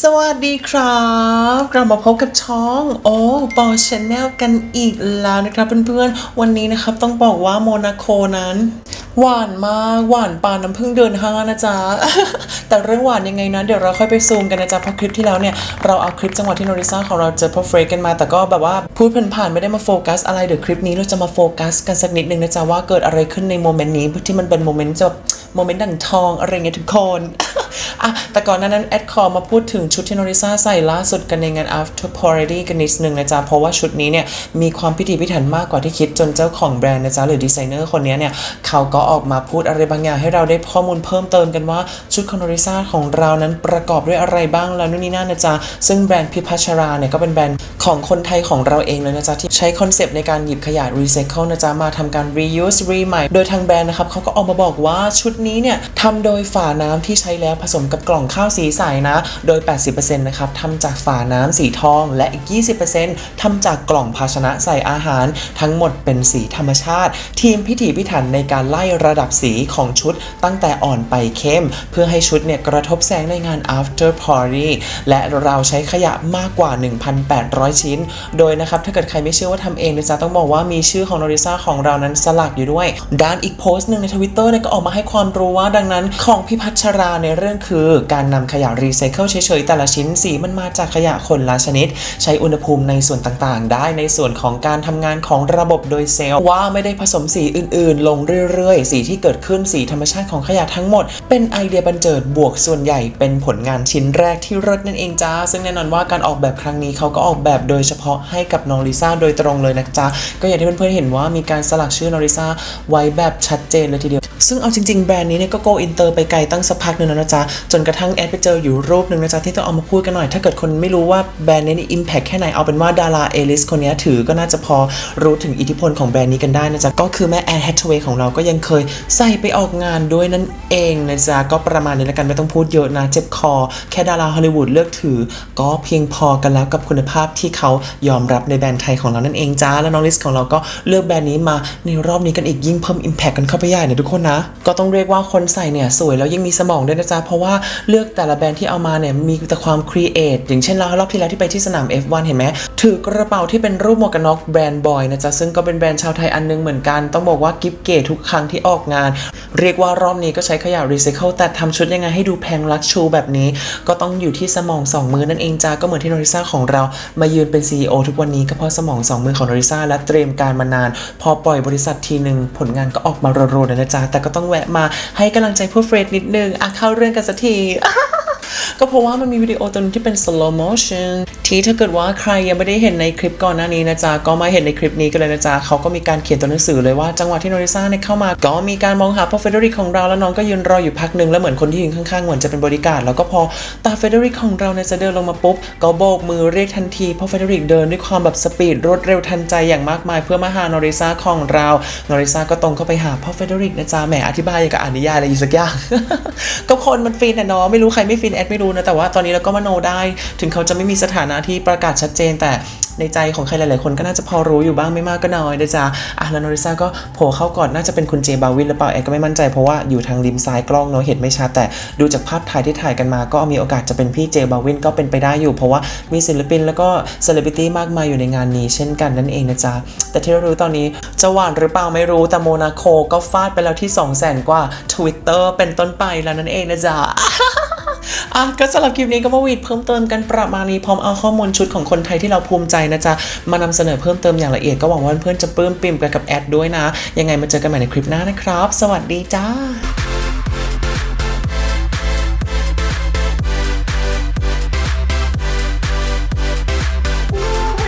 สวัสดีครับ กลับมาพบกับช่องโอ้ปอชแนลกันอีกแล้วนะครับเพื่อนๆ วันนี้นะครับต้องบอกว่าโมนาโคนั้น หวานมากหวานปานน้ำพึ่งเดินห้างนะจ๊ะ แต่เรื่องหวานยังไงนะเดี๋ยวเราค่อยไปซูมกันนะจ๊ะเพราะคลิปที่แล้วเนี่ยเราเอาคลิปจังหวะที่โนริซ่าของเราเจอพ่อเฟรกกันมา แต่ก็แบบว่าพูดผ่านๆไม่ได้มาโฟกัสอะไรเดี๋ยวคลิปนี้เราจะมาโฟกัสกันสักนิดนึงนะจ๊ะว่าเกิดอะไรขึ้นในโมเมนต์นี้ที่มันเป็นโมเมนต์จะโมเมนต์ดั่งทองอะไรเงี้ยทุกคน อะแต่ก่อนหนานั้นแอดคอมาพูดถึงชุดที่โนริซ่าใส่ล่าสุดกันในงาน after party กันนิดนึงนะจ๊ะ เพราะว่าชุดนี้เนี่ยมีความพิถีพิถันมากกว่าที่คิดจนเจ้าของแบรนด์นะจ๊ะ หรือดีไซเนอร์คนนี้เนี่ย เขาก็ออกมาพูดอะไรบางอย่างให้เราได้ข้อมูลเพิ่มเติมกันว่าชุดของโนริซ่าของเรานั้นประกอบด้วยอะไรบ้างแล้วนู่นนี่นั่นนะจ๊ะ ซึ่งแบรนด์พิพัชราเนี่ยก็เป็นแบรนด์ของคนไทยของเราเองเลยนะจ๊ะ ที่ใช้คอนเซปต์ในการหยิบขยะรีไซเคิลนะจ๊ะ มาทำการ reuse รีใหม่โดยทางแบรนด์นะครับเขาก็ออกมาบอกว่าชุดนี้เนี่ยทำโดยฝาน้ำที่ใช้แล้วผสมกับกล่องข้าวสีใสนะ โดย 80%นะครับทำจากฝาน้ำสีทอง และอีก 20%ทำจากกล่องภาชนะใส่อาหาร ทั้งหมดเป็นสีธรรมชาติ ทีมพิถีพิถันในการไล่ระดับสีของชุดตั้งแต่อ่อนไปเข้ม เพื่อให้ชุดเนี่ยกระทบแสงในงาน after party และเราใช้ขยะมากกว่า 1,800 ชิ้น โดยนะครับถ้าเกิดใครไม่เชื่อว่าทำเองนะจ๊ะต้องบอกว่ามีชื่อของโนริซ่าของเรานั้นสลักอยู่ด้วย ด้านอีกโพสต์หนึ่งในทวิตเตอร์เนี่ยก็ออกมาให้ความรู้ว่าดังนั้นของพิพัชราในเรื่องคือการนำขยะรีไซเคิลเฉยๆ แต่ละชิ้นสีมันมาจากขยะคนละชนิด ใช้อุณหภูมิในส่วนต่างๆ ได้ในส่วนของการทำงานของระบบโดยเซลล์ว่าไม่ได้ผสมสีอื่นๆ ลงเรื่อยๆ สีที่เกิดขึ้นสีธรรมชาติของขยะทั้งหมด เป็นไอเดียบันเจิดบวกส่วนใหญ่เป็นผลงานชิ้นแรกที่เลิศนั่นเองจ้า ซึ่งแน่นอนว่าการออกแบบครั้งนี้เขาก็ออกแบบโดยเฉพาะให้กับน้องลิซ่าโดยตรงเลยนะจ๊ะก็อย่างที่เพื่อนๆเห็นว่ามีการสลักชื่อน้องลิซ่าไว้แบบชัดเจนเลยทีเดียว ซึ่งเอาจริงๆแบรนด์นี้เนี่ยก็โกอินเตอร์ไปไกลตั้งสักพักหนึงแล้วนะจ๊ะจนกระทั่งแอดไปเจออยู่รูปหนึ่งนะจ๊ะที่ต้องเอามาพูดกันหน่อย ถ้าเกิดคนไม่รู้ว่าแบรนด์นี้นี่อิมแพคแค่ไหนเอาเป็นว่าดาราเอลิสคนนี้ถือก็น่าจะพอรู้ถึงอิทธิพลของแบรนด์นี้กันได้นะจ๊ะก็คือแม่แอนแฮทเวย์ของเราก็ยังเคยใส่ไปออกงานด้วยนั่นเองนะจ๊ะก็ประมาณนี้แล้วกันไม่ต้องพูดเยอะนะเจ็บคอ แค่ดาราฮอลลีวูดเลือกถือ ก็เพียงพอกันแล้วกับคุณภาพที่เขายอมรับในแบรนด์ไทยของเรานั่นเองจ้าแล้วน้องลิสของเราก็เลือกแบรนด์นี้มาในรอบนี้กันอีกยิ่งเพิ่ม Impact กันเข้าไปใหญ่เนี่ยทุกคนนะ ก็ต้องเรียกว่าคนใส่เนี่ยสวยแล้วยิ่งมีสมองด้วยนะจ๊ะเพราะว่าเลือกแต่ละแบรนด์ที่เอามาเนี่ยมีแต่ความครีเอทอย่างเช่นเรารอบที่แล้วที่ไปที่สนาม F1 เห็นไหมถือกระเป๋าที่เป็นรูปหมวกกันน็อกแบรนด์บอยนะจ๊ะซึ่งก็เป็นแบรนด์ชาวไทยอันนึงเหมือนกัน ต้องบอกว่ากิฟเก๋ทุกครั้งที่ออกงาน เรียกว่ารอบนี้ก็ใช้ขยะรีไซเคิลแต่ทำชุดยังไงให้ดูแพงลักชูแบบนี้ ก็ต้องอยู่ที่สมองสองมือนั่นเองจ้าก็เหมือนที่โนริซ่าของเรามายืนเป็น CEO ทุกวันนี้ก็เพราะสมองสองมือของโนริซ่าและเตรียมการมานาน พอปล่อยบริษัททีหนึ่งผลงานก็ออกมาโรๆนะจ๊ะแต่ก็ต้องแวะมาให้กำลังใจพวกเฟรดนิดนึงอะเข้าเรื่องกันสักที me. ก็เพราะว่ามันมีวิดีโอตัวนึงที่เป็น slow motion ที่ถ้าเกิดว่าใครยังไม่ได้เห็นในคลิปก่อนหน้านี้นะจ๊ะ ก็มาเห็นในคลิปนี้กันเลยนะจ๊ะเขาก็มีการเขียนตัวหนังสือเลยว่าจังหวะที่โนริซ่าเนี่ยเข้ามา ก็มีการมองหาพ่อเฟเดริกของเราแล้วน้องก็ยืนรออยู่พักหนึ่งแล้วเหมือนคนที่ยืนข้างๆเหมือนจะเป็นบริการแล้วก็พอตาเฟเดริกของเราเนี่ยจะเดินลงมาปุ๊บก็โบกมือเรียกทันทีพ่อเฟเดริกเดินด้วยความแบบสปีดรวดเร็วทันใจอย่างมากมาย เพื่อมาหาโนริซ่าของเราโนริซ่าก็ตรงเข้าไปหาพ่อเฟเดริกนะจ๊ะแหมอธิบายอย่างกับอ่านนิยายอะไรอยู่สักอย่างก็คนมันฟินอะเนาะไม่รู้ใครไม่ฟินแอดไม่รู้นะ แต่ว่าตอนนี้เราก็มโนได้ ถึงเขาจะไม่มีสถานะที่ประกาศชัดเจน แต่ในใจของใครหลาย ๆ คนก็น่าจะพอรู้อยู่บ้างไม่มากก็น้อยนะจ๊ะอะแล้วโนริซ่าก็โผล่เข้าก่อนน่าจะเป็นคุณเจบาวินหรือเปล่าแอดก็ไม่มั่นใจเพราะว่าอยู่ทางริมซ้ายกล้องเนาะเห็นไม่ชัดแต่ดูจากภาพถ่ายที่ถ่ายกันมา ก็มีโอกาสจะเป็นพี่เจบาวินก็เป็นไปได้อยู่ เพราะว่ามีศิลปินแล้วก็เซเลบริตี้มากมายอยู่ในงานนี้ เช่นกันนั่นเองนะจ๊ะแต่ที่เรารู้ตอนนี้จะหวานหรือเปล่าไม่รู้แต่โมนาโคก็ฟาดไปแล้วที่ 2 0 0 0 0 0 กว่า Twitter เป็นต้นไปแล้วนั่นเองนะจ๊ะ อะก็สำหรับคลิปนี้ก็มาวีดเพิ่มเติมกันประมาณนี้พร้อมเอาข้อมูลชุดของคนไทยที่เราภูมิใจนะจ๊ะมานำเสนอเพิ่มเติมอย่างละเอียดก็หวังว่าเพื่อนๆจะปลื้มปิ่มกันกับแอดด้วยนะ ยังไงมาเจอกันใหม่ในคลิปหน้านะครับ สวัสดีจ้า